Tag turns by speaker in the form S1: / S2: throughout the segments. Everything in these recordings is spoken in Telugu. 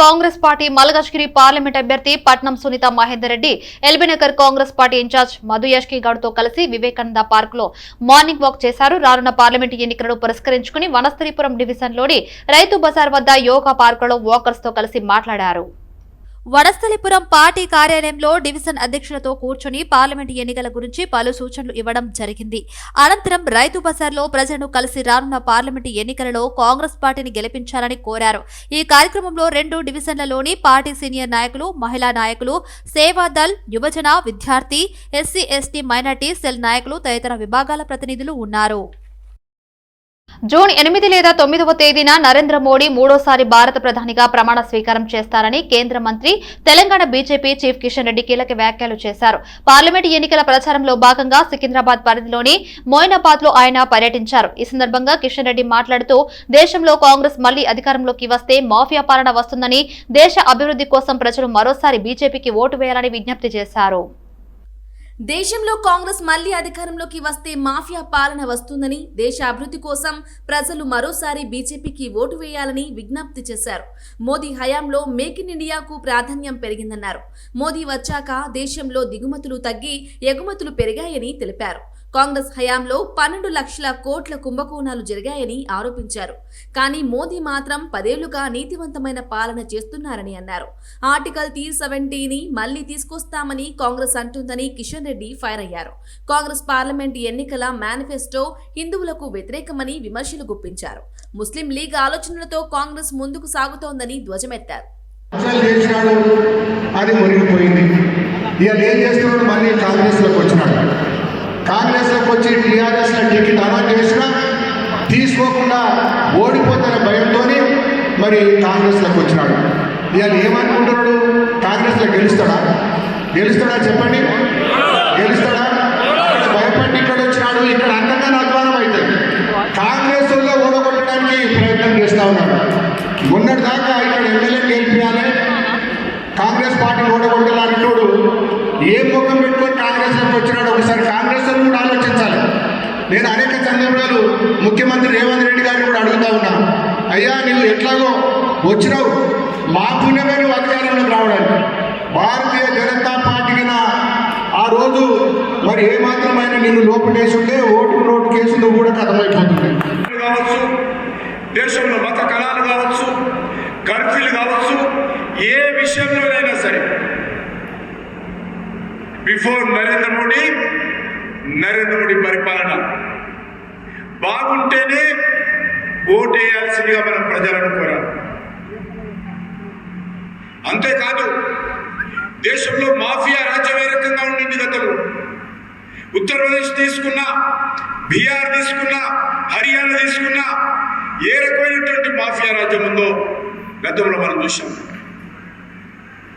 S1: కాంగ్రెస్ పార్టీ మలగజ్గిరి పార్లమెంట్ అభ్యర్థి Patnam Sunitha Mahender Reddy LB Nagar Congress party in-charge Madhu Yashki గౌడ్తో కలిసి వివేకానంద పార్క్లో మార్నింగ్ వాక్ చేశారు. రానున్న పార్లమెంట్ ఎన్నికలను పురస్కరించుకుని వనస్థలిపురం డివిజన్లోని రైతు బజార్ వద్ద యోగా పార్కులో వాకర్స్తో వాకర్స్తో కలిసి మాట్లాడారు. వనస్థలిపురం పార్టీ కార్యాలయంలో డివిజన్ అధ్యక్షులతో కూర్చొని పార్లమెంట్ ఎన్నికల గురించి పలు సూచనలు ఇవ్వడం జరిగింది. అనంతరం రైతు బజార్లో ప్రజలను కలిసి రానున్న పార్లమెంట్ ఎన్నికలలో కాంగ్రెస్ పార్టీని గెలిపించాలని కోరారు. ఈ కార్యక్రమంలో రెండు డివిజన్లలోని పార్టీ సీనియర్ నాయకులు మహిళా నాయకులు సేవాదల్ యువజన విద్యార్థి ఎస్సీ ఎస్టీ మైనార్టీ సెల్ నాయకులు తదితర విభాగాల ప్రతినిధులు ఉన్నారు. జూన్ ఎనిమిది లేదా తొమ్మిదవ తేదీన నరేంద్ర మోడీ మూడోసారి భారత ప్రధానిగా ప్రమాణ స్వీకారం చేస్తారని కేంద్ర మంత్రి తెలంగాణ బీజేపీ చీఫ్ కిషన్ రెడ్డి కీలక వ్యాఖ్యలు చేశారు. పార్లమెంట్ ఎన్నికల ప్రచారంలో భాగంగా సికింద్రాబాద్ పరిధిలోని మోయినాబాద్లో ఆయన పర్యటించారు. ఈ సందర్భంగా కిషన్ రెడ్డి మాట్లాడుతూ దేశంలో కాంగ్రెస్ మళ్ళీ అధికారంలోకి వస్తే మాఫియా పాలన వస్తుందని దేశ అభివృద్ధి కోసం ప్రజలు మరోసారి బీజేపీకి ఓటు వేయాలని విజ్ఞప్తి చేశారు.
S2: దేశంలో కాంగ్రెస్ మళ్ళీ అధికారంలోకి వస్తే మాఫియా పాలన వస్తుందని దేశ అభివృద్ధి కోసం ప్రజలు మరోసారి బీజేపీకి ఓటు వేయాలని విజ్ఞప్తి చేశారు. మోదీ హయాంలో మేక్ ఇన్ ఇండియాకు ప్రాధాన్యం పెరిగిందన్నారు. మోదీ వచ్చాక దేశంలో దిగుమతులు తగ్గి ఎగుమతులు పెరిగాయని తెలిపారు. కాంగ్రెస్ హయాంలో పన్నెండు లక్షల కోట్ల కుంభకోణాలు జరిగాయని ఆరోపించారు. కానీ మోదీ మాత్రం పదేళ్ళుగా నీతివంతమైన పాలన చేస్తున్నారని అన్నారు. ఆర్టికల్ త్రీ సెవెంటీని మళ్ళీ తీసుకొస్తామని కాంగ్రెస్ అంటుందని కిషన్ రెడ్డి ఫైర్ అయ్యారు. కాంగ్రెస్ పార్లమెంట్ ఎన్నికల మేనిఫెస్టో హిందువులకు వ్యతిరేకమని విమర్శలు గుప్పించారు. ముస్లిం లీగ్ ఆలోచనలతో కాంగ్రెస్ ముందుకు సాగుతోందని ధ్వజమెత్తారు.
S3: అది మునిగిపోయింది. ఇవాళ ఏం చేస్తున్నాడు మళ్ళీ కాంగ్రెస్లోకి వచ్చినాడు కాంగ్రెస్లోకి వచ్చి టీఆర్ఎస్లో టికెట్ అనౌన్స్ చేసినా తీసుకోకుండా ఓడిపోతున్న భయంతో మరి కాంగ్రెస్లోకి వచ్చినాడు. ఇవాళ ఏమనుకుంటున్నాడు? కాంగ్రెస్లో గెలుస్తాడా? గెలుస్తాడా చెప్పండి? గెలుస్తాడా? భయపడి ఇక్కడ వచ్చినాడు ఇక్కడ అందంగా అధ్వానం అవుతుంది. కాంగ్రెస్లో ఓడగొట్టడానికి ప్రయత్నం చేస్తా ఉన్నాడు మొన్నటి దాకా ఇక్కడ ఎమ్మెల్యే గెలిపించాలి కాంగ్రెస్ పార్టీని ఓడగొట్టాలన్నోడు ఏ ముఖం పెట్టుకొని కాంగ్రెస్లోకి వచ్చినాడు ఒకసారి కాంగ్రెస్ కూడా ఆలోచించాలి. నేను అనేక సందర్భాలు ముఖ్యమంత్రి రేవంత్ రెడ్డి గారిని కూడా అడుగుతా ఉన్నాను అయ్యా నువ్వు ఎట్లాగో వచ్చినావు. మా పుణ్యమే నువ్వు అధికారంలోకి రావడానికి. భారతీయ జనతా పార్టీకి ఆ రోజు మరి ఏమాత్రమైన నిన్ను లోపటేసి ఉంటే ఓటు నోటు కేసు నువ్వు కూడా కథమైపోతుంది.
S4: కావచ్చు దేశంలో మత కళాలు కావచ్చు కర్ఫ్యూలు కావచ్చు ఏ విషయంలోనైనా సరే బిఫోర్ నరేంద్ర మోడీ నరేంద్ర మోడీ పరిపాలన. బాగుంటేనే ఓటేయాల్సిందిగా మనం ప్రజలను కోరాలి అంతేకాదు దేశంలో మాఫియా రాజ్యం ఏ రకంగా ఉండింది గతంలో. ఉత్తరప్రదేశ్ తీసుకున్నా బీహార్ తీసుకున్నా హర్యానా తీసుకున్నా ఏ రకమైనటువంటి మాఫియా రాజ్యం ఉందో గతంలో మనం చూసాం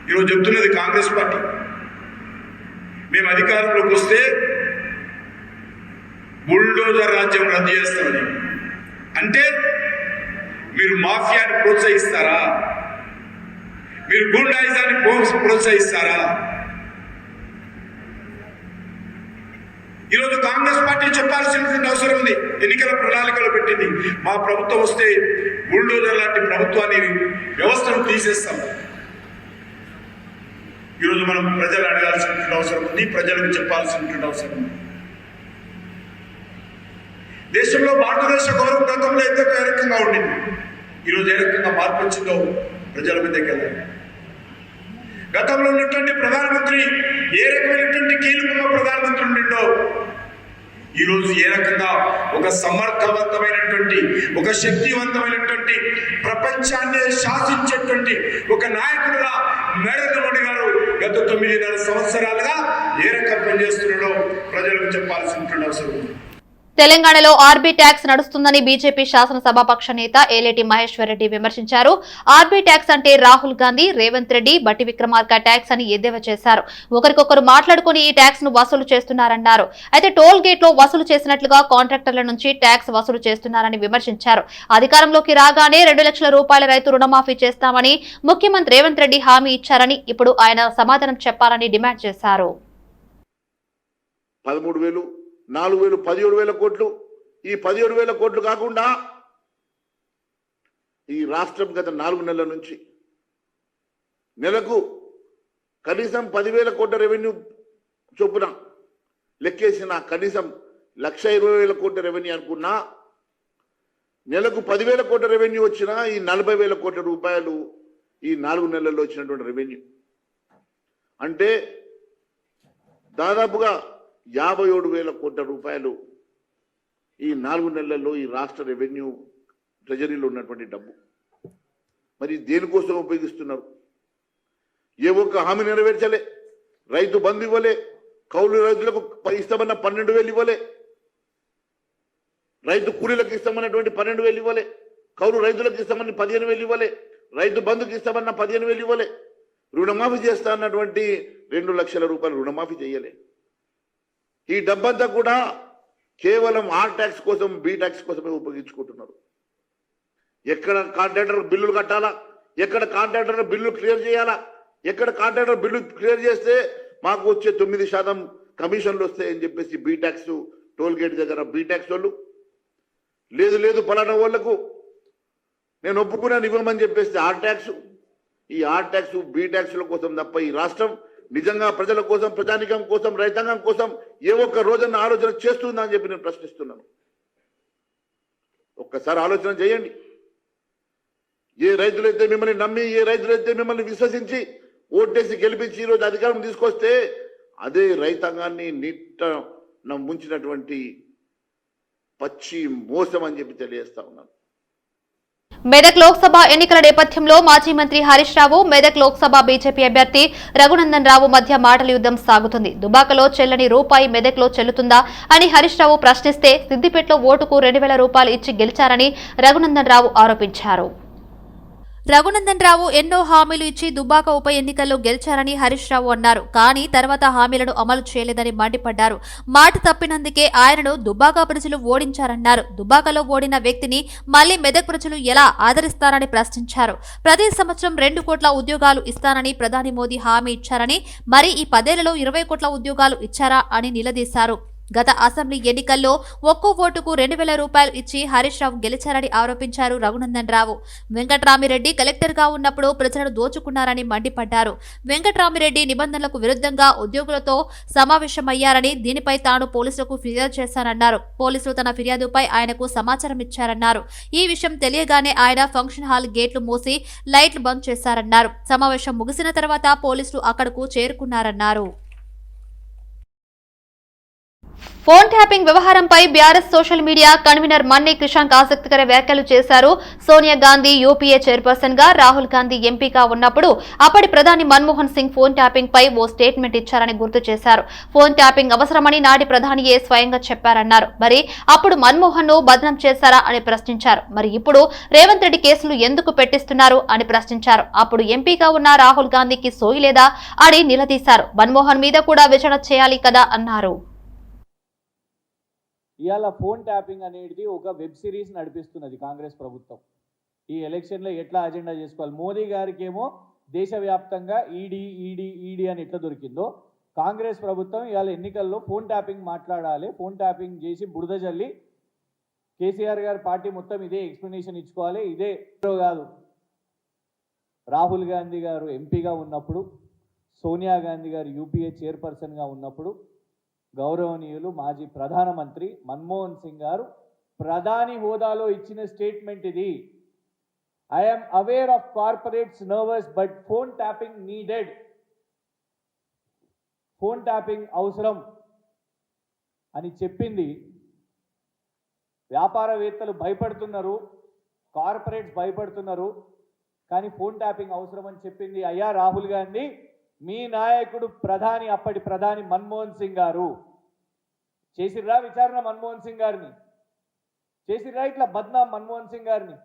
S4: ఈరోజు చెప్తున్నది కాంగ్రెస్ పార్టీ. మేము అధికారంలోకి వస్తే బుల్డోజర్ రాజ్యం రద్దు చేస్తామని. అంటే మీరు మాఫియాని ప్రోత్సహిస్తారా? మీరు గుండాయిజాన్ని ప్రోత్సహిస్తారా? ఈరోజు కాంగ్రెస్ పార్టీ చెప్పాల్సినటువంటి అవసరం ఉంది. ఎన్నికల ప్రణాళికలో పెట్టింది. మా ప్రభుత్వం వస్తే బుల్డోజర్ లాంటి ప్రభుత్వాన్ని వ్యవస్థను తీసేస్తాం. ఈరోజు మనం ప్రజలు అడగాల్సినటువంటి అవసరం ఉంది ప్రజలకు చెప్పాల్సినటువంటి అవసరం ఉంది. దేశంలో భారతదేశ గౌరవ గతంలో ఎంత ఏ రకంగా ఉండింది? ఈరోజు ఏ రకంగా మార్పు వచ్చిందో ప్రజల మీదకి వెళ్ళాలి. గతంలో ఉన్నటువంటి ప్రధానమంత్రి ఏ రకమైనటువంటి కీలకమైన ప్రధానమంత్రి ఉండిండో ఈరోజు ఏ రకంగా ఒక సమర్థవంతమైనటువంటి ఒక శక్తివంతమైనటువంటి ప్రపంచాన్ని శాసించేటువంటి ఒక నాయకుడుగా నరేంద్ర మోడీ గారు గత తొమ్మిదిన్నర సంవత్సరాలుగా ఏ రకం పనిచేస్తున్నాడో ప్రజలకు చెప్పాల్సినటువంటి అవసరం ఉంది.
S1: తెలంగాణలో ఆర్బీ ట్యాక్స్ నడుస్తుందని బీజేపీ శాసనసభాపక్ష నేత ఏలేటి మహేశ్వరరెడ్డి విమర్శించారు. ఆర్బీ ట్యాక్స్ అంటే రాహుల్ గాంధీ రేవంత్ రెడ్డి బట్టి విక్రమార్క ట్యాక్స్ అని ఎద్దేవా చేశారు. ఒకరికొకరు మాట్లాడుకుని ఈ ట్యాక్స్ను వసూలు చేస్తున్నారన్నారు. అయితే టోల్ గేట్లో వసూలు చేసినట్లుగా కాంట్రాక్టర్ల నుంచి ట్యాక్స్ వసూలు చేస్తున్నారని విమర్శించారు. అధికారంలోకి రాగానే రెండు లక్షల రూపాయల రైతు రుణమాఫీ చేస్తామని ముఖ్యమంత్రి రేవంత్ రెడ్డి హామీ ఇచ్చారని ఇప్పుడు ఆయన సమాధానం చెప్పాలని డిమాండ్ చేశారు.
S5: పదమూడు వేలు నాలుగు వేలు పదిహేడు వేల కోట్లు. ఈ పదిహేడు వేల కోట్లు కాకుండా ఈ రాష్ట్రం గత నాలుగు నెలల నుంచి నెలకు కనీసం పదివేల కోట్ల రెవెన్యూ చొప్పున లెక్కేసిన కనీసం లక్ష ఇరవై వేల కోట్ల రెవెన్యూ అనుకున్నా నెలకు పదివేల కోట్ల రెవెన్యూ వచ్చినా ఈ నలభై వేల కోట్ల రూపాయలు ఈ నాలుగు నెలల్లో వచ్చినటువంటి రెవెన్యూ. అంటే దాదాపుగా యాభై ఏడు వేల కోట్ల రూపాయలు ఈ నాలుగు నెలల్లో ఈ రాష్ట్ర రెవెన్యూ ట్రెజరీలో ఉన్నటువంటి డబ్బు. మరి దేనికోసం ఉపయోగిస్తున్నారు? ఏ ఒక్క హామీ నెరవేర్చలే. రైతు బంధు ఇవ్వలే. కౌలు రైతులకు ఇస్తామన్న పన్నెండు వేలు ఇవ్వలే. రైతు కూలీలకు ఇస్తామన్నటువంటి పన్నెండు వేలు ఇవ్వలే. కౌలు రైతులకు ఇస్తామని పదిహేను వేలు ఇవ్వలే. రైతు బంధుకి ఇస్తామన్న పదిహేను వేలు ఇవ్వలే. రుణమాఫీ చేస్తా అన్నటువంటి రెండు లక్షల రూపాయలు రుణమాఫీ చేయలే. ఈ డబ్బంతా కూడా కేవలం ఆర్ ట్యాక్స్ కోసం బి ట్యాక్స్ కోసమే ఉపయోగించుకుంటున్నారు. ఎక్కడ కాంట్రాక్టర్ బిల్లులు కట్టాలా? ఎక్కడ కాంట్రాక్టర్ బిల్లు క్లియర్ చేయాలా? ఎక్కడ కాంట్రాక్టర్ బిల్లు క్లియర్ చేస్తే మాకు వచ్చే తొమ్మిది శాతం కమిషన్లు వస్తాయని చెప్పేసి బీ ట్యాక్స్ టోల్ గేట్ దగ్గర బీ ట్యాక్స్ వాళ్ళు. లేదు లేదు పలానా వాళ్ళకు. నేను ఒప్పుకున్నాను ఇవ్వమని చెప్పేసి ఆర్ ట్యాక్స్ ఈ ఆర్ ట్యాక్స్ బీ ట్యాక్స్ల కోసం తప్ప ఈ రాష్ట్రం నిజంగా ప్రజల కోసం ప్రజానికం కోసం రైతాంగం కోసం ఏ ఒక్క రోజన్న ఆలోచన చేస్తుందా అని చెప్పి నేను ప్రశ్నిస్తున్నాను. ఒక్కసారి ఆలోచన చేయండి. ఏ రైతులైతే మిమ్మల్ని నమ్మి ఏ రైతులైతే మిమ్మల్ని విశ్వసించి ఓటేసి గెలిపించి ఈరోజు అధికారం తీసుకొస్తే అదే రైతాంగాన్ని నిట్ట ముంచినటువంటి పచ్చి మోసం అని చెప్పి తెలియజేస్తా ఉన్నాను.
S1: మెదక్ లోక్సభ ఎన్నికల నేపథ్యంలో మాజీ మంత్రి హరీష్ రావు మెదక్ లోక్సభ బీజేపీ అభ్యర్థి రఘునందన్ రావు మధ్య మాటల యుద్ధం సాగుతుంది. దుబాకలో చెల్లని రూపాయి మెదక్లో చెల్లుతుందా అని హరీష్ రావు ప్రశ్నిస్తే సిద్దిపేటలో ఓటుకు రెండు వేల రూపాయలు ఇచ్చి గెలిచారని రఘునందన్ రావు ఆరోపించారు. రఘునందన్ రావు ఎన్నో హామీలు ఇచ్చి దుబ్బాక ఉప ఎన్నికల్లో గెలిచారని హరీష్ రావు అన్నారు. కానీ తర్వాత హామీలను అమలు చేయలేదని మండిపడ్డారు. మాట తప్పినందుకే ఆయనను దుబ్బాక ప్రజలు ఓడించారన్నారు. దుబ్బాకలో ఓడిన వ్యక్తిని మళ్ళీ మెదక్ ప్రజలు ఎలా ఆదరిస్తారని ప్రశ్నించారు. ప్రతి సంవత్సరం రెండు కోట్ల ఉద్యోగాలు ఇస్తానని ప్రధాని మోదీ హామీ ఇచ్చారని మరి ఈ పదేళ్ళలో ఇరవై కోట్ల ఉద్యోగాలు ఇచ్చారా అని నిలదీశారు. గత అసెంబ్లీ ఎన్నికల్లో ఒక్కో ఓటుకు రెండు వేల రూపాయలు ఇచ్చి హరీష్ రావు గెలిచారని ఆరోపించారు రఘునందన్ రావు. వెంకట్రామిరెడ్డి కలెక్టర్గా ఉన్నప్పుడు ప్రజలను దోచుకున్నారని మండిపడ్డారు. వెంకట్రామిరెడ్డి నిబంధనలకు విరుద్ధంగా ఉద్యోగులతో సమావేశమయ్యారని దీనిపై తాను పోలీసులకు ఫిర్యాదు చేశానన్నారు. పోలీసులు తన ఫిర్యాదుపై ఆయనకు సమాచారం ఇచ్చారన్నారు. ఈ విషయం తెలియగానే ఆయన ఫంక్షన్ హాల్ గేట్లు మూసి లైట్లు బంద్ చేశారన్నారు. సమావేశం ముగిసిన తర్వాత పోలీసులు అక్కడకు చేరుకున్నారన్నారు. ఫోన్ ట్యాపింగ్ వ్యవహారంపై BRS social media convener Manne Krishank ఆసక్తికర వ్యాఖ్యలు చేశారు. సోనియా గాంధీ యూపీఏ చైర్పర్సన్గా రాహుల్ గాంధీ ఎంపీగా ఉన్నప్పుడు అప్పటి ప్రధాని మన్మోహన్ సింగ్ ఫోన్ ట్యాపింగ్ పై ఓ స్టేట్మెంట్ ఇచ్చారని గుర్తు చేశారు. ఫోన్ ట్యాపింగ్ అవసరమని నాటి ప్రధానియే స్వయంగా చెప్పారన్నారు. మరి అప్పుడు మన్మోహన్ను బదనం చేశారా అని ప్రశ్నించారు. మరి ఇప్పుడు రేవంత్ రెడ్డి కేసులు ఎందుకు పెట్టిస్తున్నారు అని ప్రశ్నించారు. అప్పుడు ఎంపీగా ఉన్న రాహుల్ గాంధీకి సోయి లేదా అని నిలదీశారు. మన్మోహన్ మీద కూడా విచారణ చేయాలి కదా అన్నారు.
S6: ఇవాళ ఫోన్ ట్యాపింగ్ అనేది ఒక వెబ్ సిరీస్ నడిపిస్తున్నది కాంగ్రెస్ ప్రభుత్వం. ఈ ఎలక్షన్లో ఎట్లా అజెండా చేసుకోవాలి? మోదీ గారికి ఏమో దేశవ్యాప్తంగా ఈడీ ఈడీ ఈడీ అని ఎట్లా దొరికిందో కాంగ్రెస్ ప్రభుత్వం ఇవాళ ఎన్నికల్లో ఫోన్ ట్యాపింగ్ మాట్లాడాలి. ఫోన్ ట్యాపింగ్ చేసి బురద జల్లి కేసీఆర్ గారి పార్టీ మొత్తం ఇదే ఎక్స్ప్లెనేషన్ ఇచ్చుకోవాలి. ఇదే కాదు. రాహుల్ గాంధీ గారు ఎంపీగా ఉన్నప్పుడు సోనియా గాంధీ గారు యూపీఏ చైర్పర్సన్గా ఉన్నప్పుడు గౌరవనీయులు మాజీ ప్రధానమంత్రి మన్మోహన్ సింగ్ గారు ప్రధాని హోదాలో ఇచ్చిన స్టేట్మెంట్ ఇది. I'm aware of corporates nervous but phone tapping needed phone tapping అవసరం అని చెప్పింది. వ్యాపారవేత్తలు భయపడుతున్నారు కార్పొరేట్స్ భయపడుతున్నారు కానీ ఫోన్ ట్యాపింగ్ అవసరం అని చెప్పింది అయ్యా రాహుల్ గాంధీ. మీ నాయకుడు ప్రధాని అప్పటి ప్రధాని మన్మోహన్ సింగ్ గారు. చేసిర్రా విచారణ మన్మోహన్ సింగ్ గారిని? చేసిర్రా ఇట్లా బద్నాం మన్మోహన్ సింగ్ గారిని?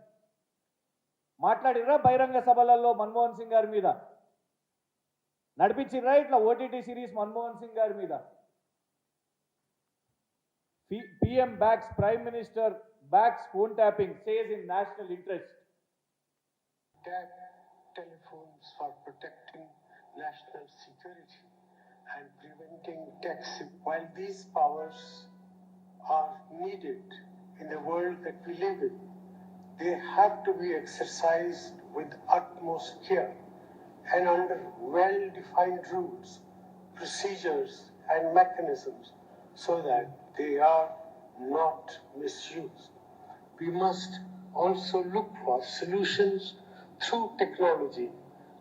S6: మాట్లాడిర్రా బహిరంగ సభలలో మన్మోహన్ సింగ్ గారి మీద? నడిపించిర్రా ఇట్లా ఓటీటీ సిరీస్ మన్మోహన్ సింగ్ గారి మీద? PM backs prime minister backs phone tapping says in national interest.
S7: Tap telephones for protecting national security and preventing tax. While these powers are needed in the world that we live in, they have to be exercised with utmost care and under well-defined rules, procedures and mechanisms so that they are not misused. We must also look for solutions through technology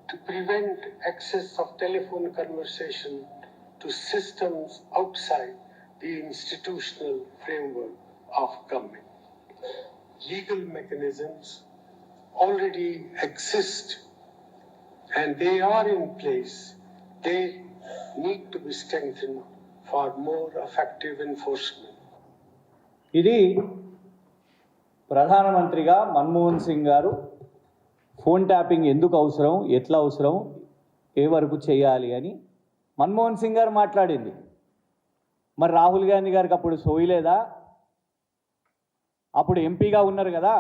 S7: to prevent access of telephone conversation to systems outside the institutional framework of government. Legal mechanisms already exist and they are in place. They need to be strengthened for more effective enforcement.
S6: ఇది ప్రధానమంత్రిగా మన్మోహన్ సింగ్ గారు ఫోన్ ట్యాపింగ్ ఎందుకు అవసరం? ఎట్లా అవసరం? ఏ వరకు చేయాలి అని మన్మోహన్ సింగ్ గారు మాట్లాడింది. మరి రాహుల్ గాంధీ గారికి అప్పుడు సోయలేదా అప్పుడు ఎంపీగా ఉన్నారు కదా.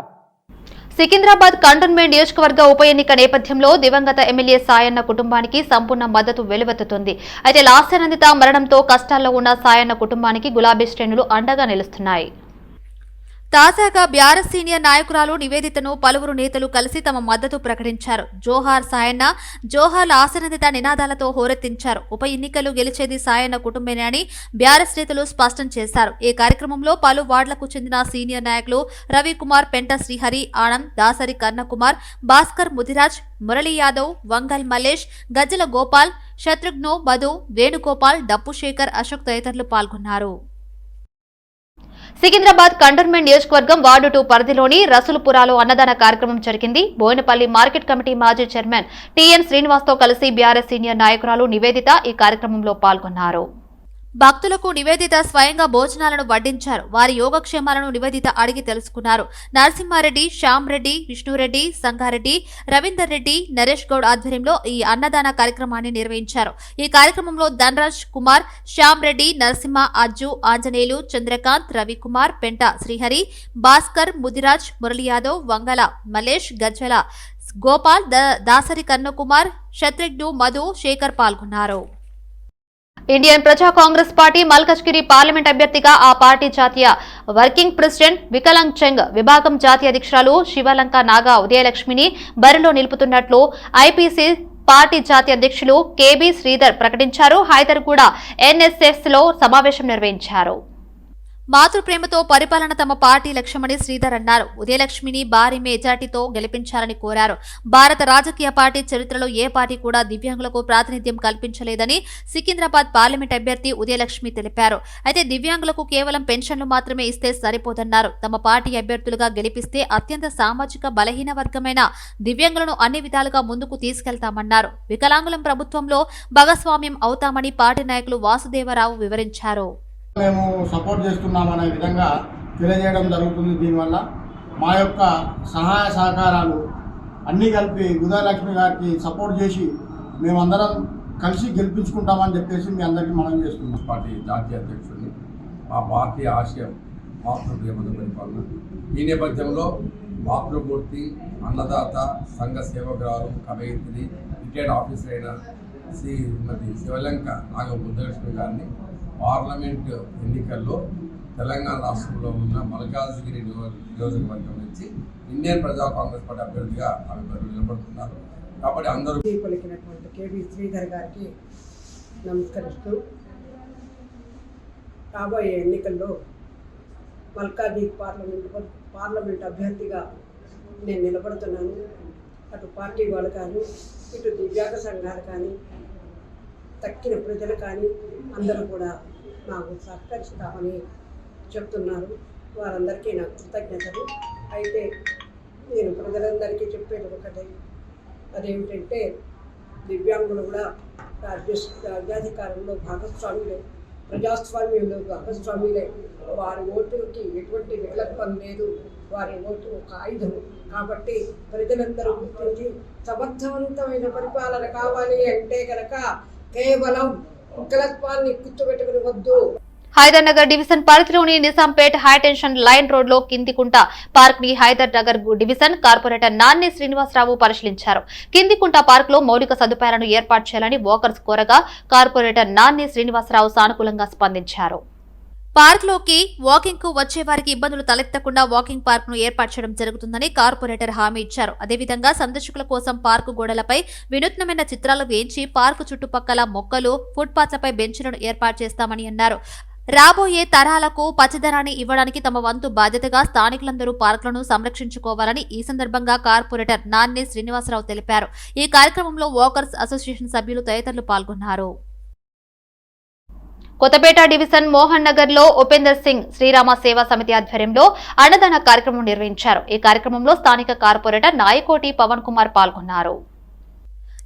S1: సికింద్రాబాద్ కంటోన్మెంట్ నియోజకవర్గ ఉప ఎన్నిక నేపథ్యంలో దివంగత ఎమ్మెల్యే సాయన్న కుటుంబానికి సంపూర్ణ మద్దతు వెలువెత్తుతుంది. అయితే లాస్యనందిత మరణంతో కష్టాల్లో ఉన్న సాయన్న కుటుంబానికి గులాబీ శ్రేణులు అండగా నిలుస్తున్నాయి. తాజాగా బ్యారస్ సీనియర్ నాయకురాలు నివేదితను పలువురు నేతలు కలిసి తమ మద్దతు ప్రకటించారు. జోహార్ సాయన్న జోహార్ ఆసనదిత నినాదాలతో హోరెత్తించారు. ఉప ఎన్నికలు గెలిచేది సాయన్న కుటుంబేనే అని బ్యారస్ నేతలు స్పష్టం చేశారు. ఈ కార్యక్రమంలో పలు వార్డులకు చెందిన సీనియర్ నాయకులు రవికుమార్ పెంట శ్రీహరి ఆనంద్ దాసరి కర్ణకుమార్ భాస్కర్ ముదిరాజ్ మురళీ యాదవ్ వంగల్ మలేష్ గజ్జల గోపాల్ శత్రుఘ్నో మధు వేణుగోపాల్ డప్పు శేఖర్ అశోక్ తదితరులు పాల్గొన్నారు. సికింద్రాబాద్ కంటోన్మెంట్ నియోజకవర్గం వార్డు టూ పరిధిలోని రసులపురాలో అన్నదాన కార్యక్రమం జరిగింది. బోయినపల్లి మార్కెట్ కమిటీ మాజీ చైర్మన్ టిఎన్ శ్రీనివాస్తో కలిసి బీఆర్ఎస్ సీనియర్ నాయకురాలు నివేదిత ఈ కార్యక్రమంలో పాల్గొన్నారు. భక్తులకు నివేదిత స్వయంగా భోజనాలను వడ్డించారు. వారి యోగక్షేమాలను నివేదిత అడిగి తెలుసుకున్నారు. నరసింహారెడ్డి శ్యామ్ రెడ్డి విష్ణురెడ్డి సంగారెడ్డి రవీందర్ రెడ్డి నరేష్ గౌడ్ ఆధ్వర్యంలో ఈ అన్నదాన కార్యక్రమాన్ని నిర్వహించారు. ఈ కార్యక్రమంలో ధనరాజ్ కుమార్ శ్యామ్ రెడ్డి నరసింహ అజ్జు ఆంజనేయులు చంద్రకాంత్ రవికుమార్ పెంట శ్రీహరి భాస్కర్ ముదిరాజ్ మురళి యాదవ్ వంగల మలేష్ గజ్వల గోపాల్ దాసరి కన్నకుమార్ శత్రుఘ్ను మధు శేఖర్ పాల్గొన్నారు. ఇండియన్ ప్రజా కాంగ్రెస్ పార్టీ మల్కజ్గిరి పార్లమెంట్ అభ్యర్థిగా ఆ పార్టీ జాతీయ వర్కింగ్ ప్రెసిడెంట్ వికలాంగ్ చెంగ్ విభాగం జాతీయ అధ్యక్షురాలు శివలంక నాగా ఉదయలక్ష్మిని బరిలో నిలుపుతున్నట్లు ఐపీసీ పార్టీ జాతీయ అధ్యక్షులు కేబీ శ్రీధర్ ప్రకటించారు. హైదర్ కూడా ఎన్ఎస్ఎస్లో సమావేశం నిర్వహించారు. మాతృప్రేమతో పరిపాలన తమ పార్టీ లక్ష్యమని శ్రీధర్ అన్నారు. ఉదయలక్ష్మిని భారీ మెజార్టీతో గెలిపించాలని కోరారు. భారత రాజకీయ పార్టీ చరిత్రలో ఏ పార్టీ కూడా దివ్యాంగులకు ప్రాతినిధ్యం కల్పించలేదని సికింద్రాబాద్ పార్లమెంట్ అభ్యర్థి ఉదయలక్ష్మి తెలిపారు. అయితే దివ్యాంగులకు కేవలం పెన్షన్లు మాత్రమే ఇస్తే సరిపోదన్నారు. తమ పార్టీ అభ్యర్థులుగా గెలిపిస్తే అత్యంత సామాజిక బలహీన వర్గమైన దివ్యాంగులను అన్ని విధాలుగా ముందుకు తీసుకెళ్తామన్నారు. వికలాంగులం ప్రభుత్వంలో భాగస్వామ్యం అవుతామని పార్టీ నాయకులు వాసుదేవరావు వివరించారు.
S8: మేము సపోర్ట్ చేస్తున్నామనే విధంగా తెలియజేయడం జరుగుతుంది దీనివల్ల. మా యొక్క సహాయ సహకారాలు అన్నీ కలిపి ఉదయలక్ష్మి గారికి సపోర్ట్ చేసి మేమందరం కలిసి గెలిపించుకుంటామని చెప్పేసి మీ అందరికీ మనం చేస్తున్నాం.
S9: పార్టీ జాతీయ అధ్యక్షుడిని మా పార్టీ ఆశయం మాతృప్రియమత పరిపాలన. ఈ నేపథ్యంలో మాతృమూర్తి అన్నదాత సంఘ సేవకురాలు కవయిత్రి రిటైర్డ్ ఆఫీసర్ అయిన శ్రీమతి శివలంక నాగ బుద్ధలక్ష్మి గారిని పార్లమెంట్ ఎన్నికల్లో తెలంగాణ రాష్ట్రంలో ఉన్న మల్కాజ్గిరి నియోజకవర్గం నుంచి ఇండియన్ ప్రజా కాంగ్రెస్ పార్టీ అభ్యర్థిగా ఆమె నిలబడుతున్నారు. కాబట్టి అందరూ
S10: పలికినటువంటి కేవీ శ్రీధర్ గారికి నమస్కరిస్తూ రాబోయే ఎన్నికల్లో మల్కాజ్గిరి పార్లమెంట్ పార్లమెంట్ అభ్యర్థిగా నేను నిలబడుతున్నాను. అటు పార్టీ వాళ్ళు కానీ ఇటు దివ్యాంగ సంఘాలు కానీ తక్కిన ప్రజలు కానీ అందరూ కూడా నాకు సహకరిస్తామని చెప్తున్నారు. వారందరికీ నా కృతజ్ఞతలు. అయితే నేను ప్రజలందరికీ చెప్పేది ఒకటే. అదేమిటంటే దివ్యాంగులు కూడా రాజ్య రాజ్యాధికారంలో భాగస్వాములే ప్రజాస్వామ్యంలో భాగస్వాములే. వారి ఓటుకి ఎటువంటి వికల్పం లేదు. వారి ఓటు ఒక ఆయుధం. కాబట్టి ప్రజలందరూ గుర్తించి సమర్థవంతమైన పరిపాలన కావాలి అంటే కనుక కేవలం గుర్తుపెట్టుకుని వద్దు.
S1: హైదర్ నగర్ డివిజన్ పరిధిలోని నిజాంపేట్ హైటెన్షన్ లైన్ రోడ్లో కిందికుంట పార్క్ని హైదర్ నగర్ డివిజన్ కార్పొరేటర్ నాన్ని శ్రీనివాసరావు పరిశీలించారు. కిందికుంట పార్క్లో మౌలిక సదుపాయాలను ఏర్పాటు చేయాలని వాకర్స్ కోరగా కార్పొరేటర్ నాన్ని శ్రీనివాసరావు సానుకూలంగా స్పందించారు. పార్క్లోకి వచ్చే వారికి ఇబ్బందులు తలెత్తకుండా వాకింగ్ పార్క్ను ఏర్పాటు చేయడం జరుగుతుందని కార్పొరేటర్ హామీ ఇచ్చారు. అదేవిధంగా సందర్శకుల కోసం పార్కు గోడలపై వినూత్నమైన చిత్రాలు వేయించి పార్కు చుట్టుపక్కల మొక్కలు ఫుట్పాత్లపై బెంచ్లను ఏర్పాటు చేస్తామని అన్నారు. రాబోయే తరాలకు పచ్చదనాన్ని ఇవ్వడానికి తమ వంతు బాధ్యతగా స్థానికులందరూ పార్కులను సంరక్షించుకోవాలని ఈ సందర్భంగా కార్పొరేటర్ నాన్నే శ్రీనివాసరావు తెలిపారు. ఈ కార్యక్రమంలో వాకర్స్ అసోసియేషన్ సభ్యులు తదితరులు పాల్గొన్నారు. కొత్తపేట డివిజన్ మోహన్ నగర్లో ఉపేందర్ సింగ్ శ్రీరామ సేవా సమితి ఆధ్వర్యంలో అన్నదాన కార్యక్రమం నిర్వహించారు. ఈ కార్యక్రమంలో స్థానిక కార్పొరేటర్ నాయకోటి పవన్ కుమార్ పాల్గొన్నారు.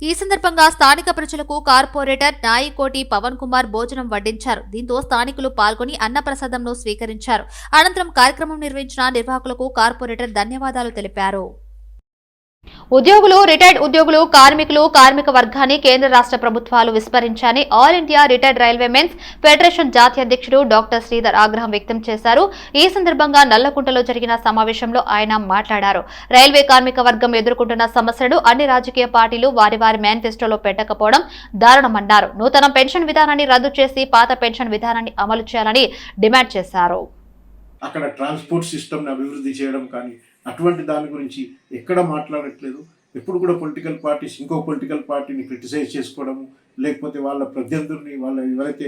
S1: ఈ సందర్భంగా స్థానిక ప్రజలకు కార్పొరేటర్ నాయకోటి పవన్ కుమార్ భోజనం వడ్డించారు. దీంతో స్థానికులు పాల్గొని అన్నప్రసాదంను స్వీకరించారు. అనంతరం కార్యక్రమం నిర్వహించిన నిర్వాహకులకు కార్పొరేటర్ ధన్యవాదాలు తెలిపారు. ఉద్యోగులు రిటైర్డ్ ఉద్యోగులు కార్మికులు కార్మిక వర్గాన్ని కేంద్ర రాష్ట్ర ప్రభుత్వాలు విస్మరించాని all India retired railway men's federation జాతీయ అధ్యక్షుడు డాక్టర్ శ్రీధర్ ఆగ్రహం వ్యక్తం చేశారు. ఈ సందర్భంగా నల్లకుంటలో జరిగిన సమావేశంలో ఆయన మాట్లాడారు. రైల్వే కార్మిక వర్గం ఎదుర్కొంటున్న సమస్యలు అన్ని రాజకీయ పార్టీలు వారి వారి మేనిఫెస్టోలో పెట్టకపోవడం దారుణమన్నారు. నూతన పెన్షన్ విధానాన్ని రద్దు చేసి పాత పెన్షన్ విధానాన్ని అమలు చేయాలని డిమాండ్ చేశారు.
S11: అక్కడ ట్రాన్స్పోర్ట్ సిస్టమ్ని అభివృద్ధి చేయడం కానీ అటువంటి దాని గురించి ఎక్కడ మాట్లాడట్లేదు. ఎప్పుడు కూడా పొలిటికల్ పార్టీస్ ఇంకో పొలిటికల్ పార్టీని క్రిటిసైజ్ చేసుకోవడము లేకపోతే వాళ్ళ ప్రత్యర్థుల్ని వాళ్ళ ఎవరైతే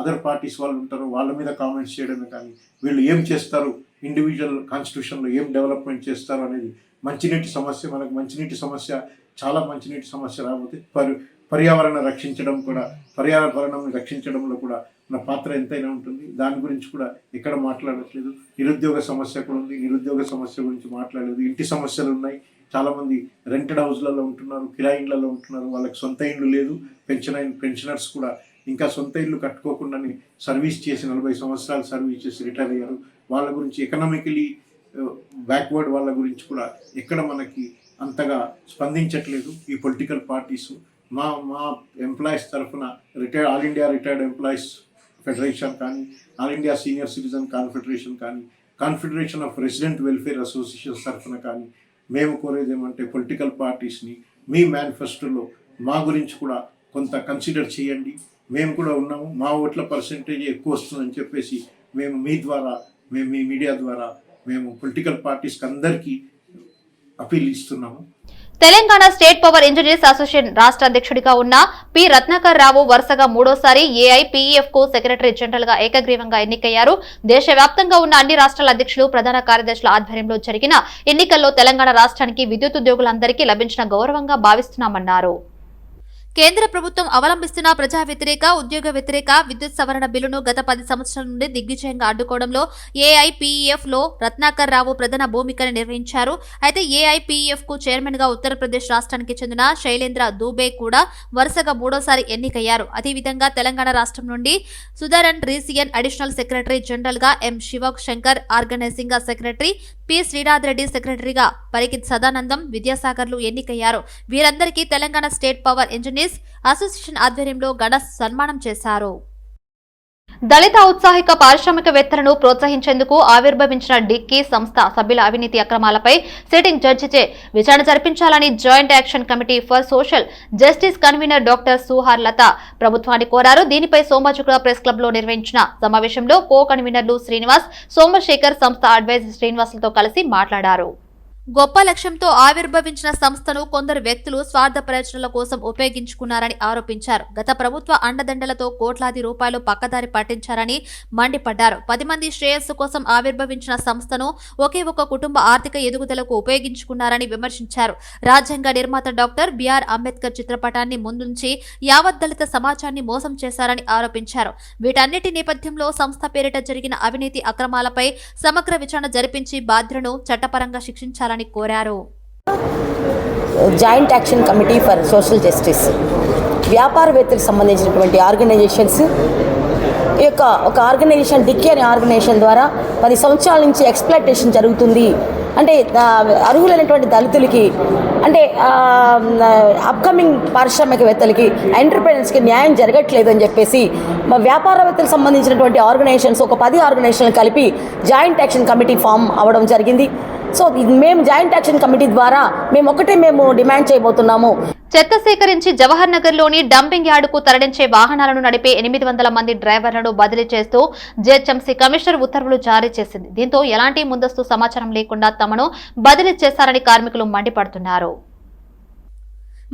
S11: అదర్ పార్టీస్ వాళ్ళు ఉంటారో వాళ్ళ మీద కామెంట్స్ చేయడమే కానీ వీళ్ళు ఏం చేస్తారు? ఇండివిజువల్ కాన్స్టిట్యూషన్లో ఏం డెవలప్మెంట్ చేస్తారు అనేది మంచినీటి సమస్య మనకు మంచినీటి సమస్య చాలా మంచినీటి సమస్య రాకపోతే పరి పర్యావరణ రక్షించడం కూడా పర్యావరణం రక్షించడంలో కూడా మన పాత్ర ఎంతైనా ఉంటుంది. దాని గురించి కూడా ఎక్కడ మాట్లాడట్లేదు. నిరుద్యోగ సమస్య కూడా ఉంది. నిరుద్యోగ సమస్య గురించి మాట్లాడలేదు. ఇంటి సమస్యలు ఉన్నాయి. చాలామంది రెంటెడ్ హౌస్లలో ఉంటున్నారు కిరాయి ఇండ్లలో ఉంటున్నారు. వాళ్ళకి సొంత ఇల్లు లేదు. పెన్షన్ పెన్షనర్స్ కూడా ఇంకా సొంత ఇల్లు కట్టుకోకుండానే సర్వీస్ చేసి నలభై సంవత్సరాలు సర్వీస్ చేసి రిటైర్ అయ్యారు. వాళ్ళ గురించి ఎకనామికలీ బ్యాక్వర్డ్ uh, వాళ్ళ గురించి కూడా ఎక్కడ మనకి అంతగా స్పందించట్లేదు. ఈ పొలిటికల్ పార్టీస్ మా మా ఎంప్లాయీస్ తరఫున retired all India retired employees federation కానీ all India senior citizen confederation కానీ confederation of resident welfare associations తరఫున కానీ మేము కోరేది ఏమంటే పొలిటికల్ పార్టీస్ని మీ మేనిఫెస్టోలో మా గురించి కూడా కొంత కన్సిడర్ చేయండి. మేము కూడా ఉన్నాము. మా ఓట్ల పర్సంటేజ్ ఎక్కువ వస్తుందని చెప్పేసి మేము మీ ద్వారా మేము మీ మీడియా ద్వారా మేము పొలిటికల్ పార్టీస్కి అందరికీ అపీల్ ఇస్తున్నాము.
S1: Telangana state power engineers association రాష్ట్ర అధ్యక్షుడిగా ఉన్న పి. రత్నాకర్ రావు వరుసగా మూడోసారి ఏఐపీఈఎఫ్కు సెక్రటరీ జనరల్గా ఏకగ్రీవంగా ఎన్నికయ్యారు. దేశవ్యాప్తంగా ఉన్న అన్ని రాష్ట్రాల అధ్యక్షులు ప్రధాన కార్యదర్శుల ఆధ్వర్యంలో జరిగిన ఎన్నికల్లో తెలంగాణ రాష్ట్రానికి విద్యుత్ ఉద్యోగులందరికీ లభించిన గౌరవంగా భావిస్తున్నామన్నారు. కేంద్ర ప్రభుత్వం అవలంబిస్తున్న ప్రజా వ్యతిరేక ఉద్యోగ వ్యతిరేక విద్యుత్ సవరణ బిల్లును గత పది సంవత్సరాల నుండి దిగ్విజయంగా అడ్డుకోవడంలో ఏఐపీఎఫ్లో రత్నాకర్ రావు ప్రధాన భూమికను నిర్వహించారు. అయితే ఏఐపీఎఫ్కు చైర్మన్గా ఉత్తరప్రదేశ్ రాష్ట్రానికి చెందిన శైలేంద్ర దూబే కూడా వరుసగా మూడోసారి ఎన్నికయ్యారు. అదేవిధంగా తెలంగాణ రాష్ట్రం నుండి సుధరన్ రీసియన్ అడిషనల్ సెక్రటరీ జనరల్గా M Shiva Shankar organising secretary P Srinath Reddy సెక్రటరీగా పరికిత్ సదానందం విద్యాసాగర్లు ఎన్నికయ్యారు. వీరందరికీ Telangana state power engineers association ఆధ్వర్యంలో ఘన సన్మానం చేశారు. దళిత ఉత్సాహిక పారిశ్రామికవేత్తలను ప్రోత్సహించేందుకు ఆవిర్భవించిన డిక్కీ సంస్థ సభ్యుల అవినీతి అక్రమాలపై సిట్టింగ్ జడ్జిచే విచారణ జరిపించాలని joint action committee for social justice convener doctor Suhar Latha ప్రభుత్వాన్ని కోరారు. దీనిపై సోమచుకుల ప్రెస్ క్లబ్లో నిర్వహించిన సమావేశంలో కో కన్వీనర్లు శ్రీనివాస్ సోమశేఖర్ సంస్థ అడ్వైజర్ శ్రీనివాసులతో కలిసి మాట్లాడారు. గొప్ప లక్ష్యంతో ఆవిర్భవించిన సంస్థను కొందరు వ్యక్తులు స్వార్థ ప్రయోజనాల కోసం ఉపయోగించుకున్నారని ఆరోపించారు. గత ప్రభుత్వ అండదండలతో కోట్లాది రూపాయలు పక్కదారి పట్టించారని మండిపడ్డారు. పది మంది శ్రేయస్సు కోసం ఆవిర్భవించిన సంస్థను ఒకే ఒక కుటుంబ ఆర్థిక ఎదుగుదలకు ఉపయోగించుకున్నారని విమర్శించారు. రాజ్యాంగ నిర్మాత డాక్టర్ బిఆర్ అంబేద్కర్ చిత్రపటాన్ని ముందుంచి యావత్ దళిత సమాజాన్ని మోసం చేశారని ఆరోపించారు. వీటన్నిటి నేపథ్యంలో సంస్థ పేరిట జరిగిన అవినీతి అక్రమాలపై సమగ్ర విచారణ జరిపించి బాధ్యులను చట్టపరంగా శిక్షించాలని కోరారు.
S12: Joint action committee for social justice. వ్యాపారవేత్తలకు సంబంధించినటువంటి ఆర్గనైజేషన్స్. ఈ యొక్క ఒక ఆర్గనైజేషన్ డిక్కీ అనే ఆర్గనైజేషన్ ద్వారా పది సంవత్సరాల నుంచి ఎక్స్ప్లాయిటేషన్ జరుగుతుంది. అంటే అర్హులైనటువంటి దళితులకి అంటే అప్కమింగ్ పారిశ్రామికవేత్తలకి ఎంటర్ప్రీనర్స్కి న్యాయం జరగట్లేదు అని చెప్పేసి మా వ్యాపారవేత్తలకు సంబంధించినటువంటి ఆర్గనైజేషన్స్ ఒక పది ఆర్గనైజేషన్లు కలిపి జాయింట్ యాక్షన్ కమిటీ ఫామ్ అవ్వడం జరిగింది. సో ఇది మేము జాయింట్ యాక్షన్ కమిటీ ద్వారా మేము ఒకటే మేము డిమాండ్ చేయబోతున్నాము.
S1: చెత్త సేకరించి జవహర్ నగర్లోని డంపింగ్ యార్డుకు తరలించే వాహనాలను నడిపే ఎనిమిది వందల మంది డ్రైవర్లను బదిలీ చేస్తూ జెహెచ్ఎంసీ కమిషనర్ ఉత్తర్వులు జారీ చేసింది. దీంతో ఎలాంటి ముందస్తు సమాచారం లేకుండా తమను బదిలీ చేశారని కార్మికులు మండిపడుతున్నారు.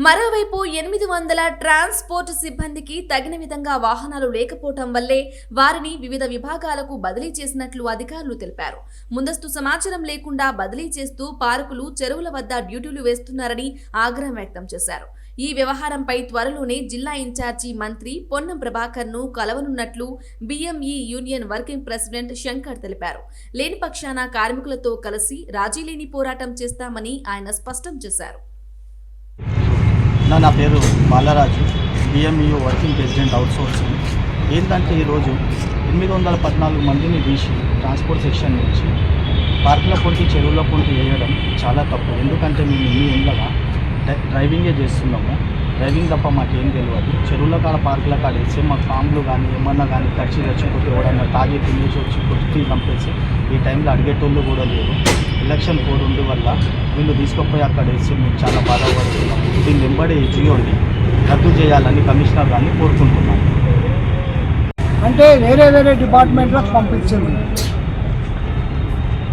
S2: మరోవైపు ఎనిమిది వందల ట్రాన్స్పోర్ట్ సిబ్బందికి తగిన విధంగా వాహనాలు లేకపోవటం వల్లే వారిని వివిధ విభాగాలకు బదిలీ చేసినట్లు అధికారులు తెలిపారు. ముందస్తు సమాచారం లేకుండా బదిలీ చేస్తూ పార్కులు చెరువుల వద్ద డ్యూటీలు వేస్తున్నారని ఆగ్రహం వ్యక్తం చేశారు. ఈ వ్యవహారంపై త్వరలోనే జిల్లా ఇన్ఛార్జి మంత్రి పొన్నం ప్రభాకర్ను కలవనున్నట్లు BME union working president Shankar తెలిపారు. లేని పక్షాన కార్మికులతో కలిసి రాజీ లేని పోరాటం చేస్తామని ఆయన స్పష్టం చేశారు.
S13: నా నా పేరు Balaraju. BME working president outsourcing ఏంటంటే ఈరోజు ఎనిమిది వందల పద్నాలుగు మందిని తీసి ట్రాన్స్పోర్ట్ సెక్షన్ నుంచి పార్కుల పొంటి చెరువుల పొంటి వేయడం చాలా తప్పు. ఎందుకంటే మేము ఇన్ని ఏళ్ళగా డ్రై- డ్రైవింగే చేస్తున్నాము. డ్రైవింగ్ తప్ప మాకేం తెలియదు చెరువుల కాడ పార్కుల కాడ వేస్తే మా పాములు కానీ ఏమన్నా కానీ కడిచి కొట్టి ఎవడన్నా తాగి తినేసి వచ్చి కొట్టి చంపేసి ఈ టైంలో అడిగేటోళ్ళు కూడా లేరు. ఎలక్షన్ కోడ్ ఉండి వల్ల వీళ్ళు తీసుకుపోయి అక్కడ వేసి మేము చాలా బాధపడుతున్నాం. దీన్ని వెంబడి జియోని రద్దు చేయాలని కమిషనర్ గారిని కోరుకుంటున్నాను
S8: అంటే వేరే వేరే డిపార్ట్మెంట్లకు పంపించింది.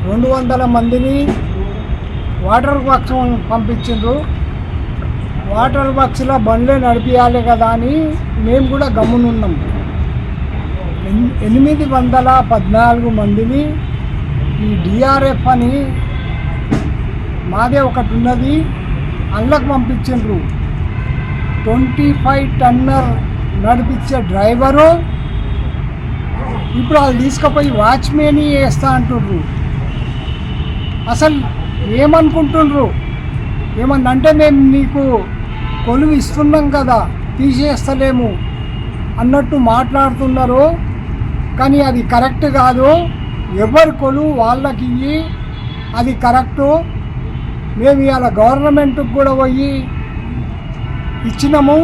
S8: రెండు వందల మందిని వాటర్ పక్షం పంపించిండ్రు. వాటర్ బాక్స్లో బండ్లే నడిపించాలి కదా అని మేము కూడా గమ్మునున్నాం. ఎనిమిది వందల పద్నాలుగు మందిని ఈ డిఆర్ఎఫ్ అని మాదే ఒకటి ఉన్నది అందులోకి పంపించిండ్రు. ట్వంటీ ఫైవ్ టన్నర్ నడిపించే డ్రైవరు ఇప్పుడు వాళ్ళు తీసుకుపోయి వాచ్మెన్ వేస్తా అంటుండ్రు. అసలు ఏమనుకుంటుండ్రు? ఏమన్నంటే మేము నీకు కొలువు ఇస్తున్నాం కదా తీసేస్తలేము అన్నట్టు మాట్లాడుతున్నారు. కానీ అది కరెక్ట్ కాదు. ఎవరి కొలువు వాళ్ళకి ఇవి అది కరెక్టు. మేము ఇవాళ గవర్నమెంట్కి కూడా పోయి ఇచ్చినాము.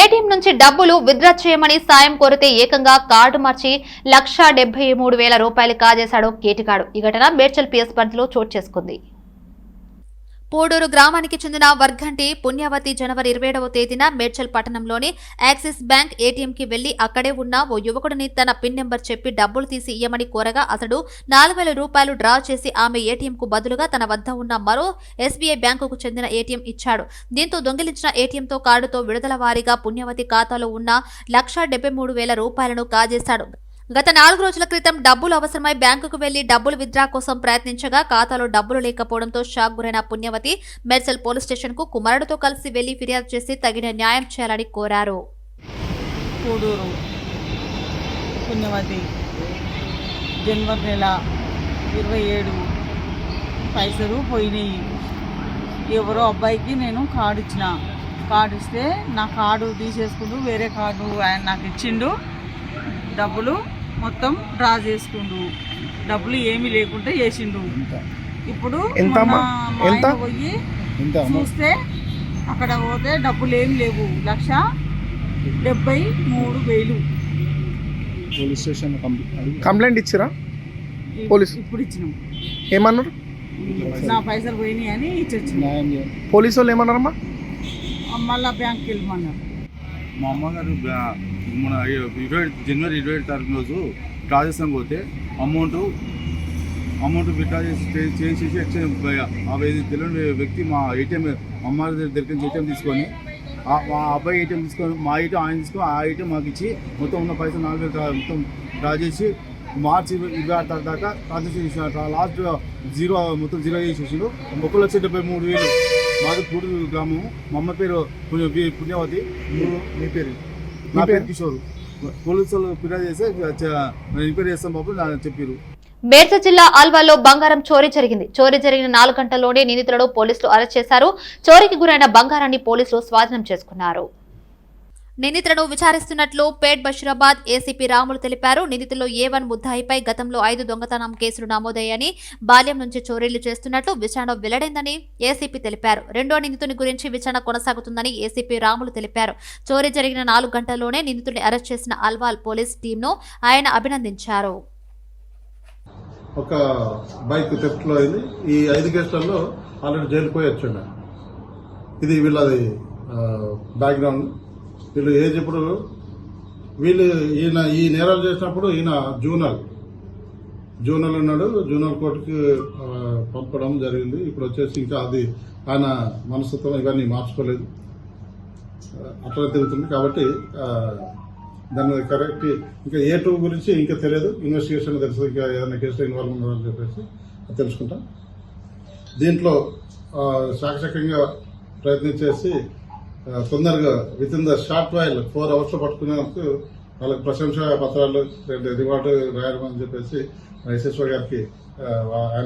S1: ఏటీఎం నుంచి డబ్బులు విత్డ్రా చేయమని సాయం కోరితే ఏకంగా కార్డు మార్చి లక్షా డెబ్బై మూడు వేల రూపాయలు కాజేశాడు కేటికాడు. ఈ ఘటన మేడ్చల్ పిఎస్ పరిధిలో చోటు చేసుకుంది. పోడూరు గ్రామానికి చెందిన వర్గంటి పుణ్యవతి జనవరి ఇరవై ఏడవ తేదీన మేడ్చల్ పట్టణంలోని యాక్సిస్ బ్యాంక్ ఏటీఎంకి వెళ్ళి అక్కడే ఉన్న ఓ యువకుడిని తన పిన్ నెంబర్ చెప్పి డబ్బులు తీసి ఇయ్యమని కోరగా అతడు నాలుగు వేల రూపాయలు డ్రా చేసి ఆమె ఏటీఎంకు బదులుగా తన వద్ద ఉన్న మరో ఎస్బీఐ బ్యాంకుకు చెందిన ఏటీఎం ఇచ్చాడు. దీంతో దొంగిలించిన ఏటీఎంతో కార్డుతో విడుదల వారీగా పుణ్యవతి ఖాతాలో ఉన్న లక్షా మూడు వేల రూపాయలను కాజేశాడు. గత నాలుగు రోజుల క్రితం డబ్బులు అవసరమై బ్యాంకుకు వెళ్ళి డబ్బులు విత్డ్రా కోసం ప్రయత్నించగా ఖాతాలో డబ్బులు లేకపోవడంతో షాక్ గురైన పుణ్యవతి మెర్సల్ పోలీస్ స్టేషన్కు కుమారుడితో కలిసి వెళ్ళి ఫిర్యాదు చేసి తగిన న్యాయం చేయాలని కోరారు.
S14: కూడూరు పుణ్యవతి జనవరి నెల ఇరవై ఏడు పైసలు పోయినాయి. ఎవరో అబ్బాయికి నేను కార్డు ఇచ్చిన. కార్డు ఇస్తే నా కార్డు తీసేసుకుంటూ వేరే కార్డు ఆయన నాకు ఇచ్చిండు. డబ్బులు మొత్తం డ్రా చేసుకుండు. డబ్బులు ఏమీ లేకుండా చేసిండు. ఇప్పుడు పోయి చూస్తే అక్కడ పోతే డబ్బులు ఏమి లేవు. లక్ష డెబ్బై మూడు వేలు.
S8: పోలీస్ స్టేషన్
S15: కంప్లైంట్ ఇచ్చిరా? పోలీసు.
S14: ఇప్పుడు ఇచ్చినాం.
S15: ఏమన్నారు?
S14: నా పైసలు పోయినాయి అని ఇచ్చొచ్చినాం.
S15: పోలీసు వాళ్ళు ఏమన్నారమ్మా?
S14: మళ్ళా బ్యాంక్కి వెళ్ళమన్నారు.
S16: మా అమ్మగారు మన ఇరవై జనవరి ఇరవై ఏడు తారీఖు రోజు డ్రా పోతే అమౌంట్ అమౌంట్ విత్డ్రా చేసి చేసేసి ఎక్స్చేంజ్ ఆ తెలియని వ్యక్తి మా ఏటీఎం అమ్మారి దగ్గర నుంచి ఏటీఎం తీసుకొని మా అబ్బాయి ఏటీఎం తీసుకొని మా ఏటీఎం ఆయన తీసుకొని ఆ ఏటీఎం మాకు ఇచ్చి మొత్తం ఉన్న పైసలు నాలుగు వేలు మొత్తం డ్రా చేసి మార్చి ఇరవై ఆరు తారీఖు దాకా ట్రాన్సాక్షన్ లాస్ట్ జీరో మొత్తం జీరో చేసేసాడు ఒక లక్ష డెబ్బై మూడు వేలు. మాది పూడు గ్రామం. మా అమ్మ పేరు పుణ్యవతి. మీ పేరు? నా పేరు కిషోర్. పోలీసులు ఫిర్యాదు చేస్తే ఎంక్వైరీ చేస్తాం బాబు చెప్పారు
S1: మేడ్చల్ జిల్లా ఆల్వాలో బంగారం చోరీ జరిగింది. చోరీ జరిగిన నాలుగు గంటల్లోనే నిందితులను పోలీసులు అరెస్ట్ చేశారు. చోరీకి గురైన బంగారాన్ని పోలీసులు స్వాధీనం చేసుకున్నారు. నిందితులను విచారిస్తున్నట్లు పేట్ బషీరాబాద్ ఏసీపీ రాములు తెలిపారు. నిందితుల్లో ఏ వన్ ముద్దాయిపై గతంలో ఐదు దొంగతనం కేసులు నమోదయ్యాయని బాల్యం నుంచి చోరీలు చేస్తున్నట్లు విచారణ వెల్లడైందని ఏసీపీ తెలిపారు. రెండో నిందితుని గురించి విచారణ కొనసాగుతుందని ఏసీపీ రాములు తెలిపారు. చోరీ జరిగిన నాలుగు గంటల్లోనే నిందితుడిని అరెస్ట్ చేసిన అల్వాల్ పోలీస్ టీంను ఆయన అభినందించారు.
S17: ఒక బైక్ థెఫ్ట్లో అయింది. ఈ ఐదు కేసులలో ఆల్రెడీ పోయి ఇది వీళ్ళది బ్యాక్గ్రౌండ్ వీళ్ళు ఏజ్ ఇప్పుడు వీళ్ళు ఈయన ఈ నేరాలు చేసినప్పుడు ఈయన జూనల్. జూనల్ ఉన్నాడు. జూనల్ కోర్టుకి పంపడం జరిగింది. ఇప్పుడు వచ్చేసి ఇంకా అది ఆయన మనస్తత్వం ఇవన్నీ మార్చుకోలేదు. అట్లా తిరుగుతుంది కాబట్టి దాని దాన్ని కరెక్ట్ ఇంకా ఏ టూ గురించి ఇంకా తెలియదు. ఇన్వెస్టిగేషన్ తెలుసు. ఇంకా ఏదైనా కేసులో ఇన్వాల్వ్ ఉన్నారని చెప్పేసి తెలుసుకుంటాం. దీంట్లో ఆ, ప్రయత్నం చేసి తొందరగా within the short while four అవర్స్లో పట్టుకునేందుకు వాళ్ళకి ప్రశంసా పత్రాలు రివార్డు రాయడం అని చెప్పేసి ఎస్ఎస్ఓ గారికి ఆయన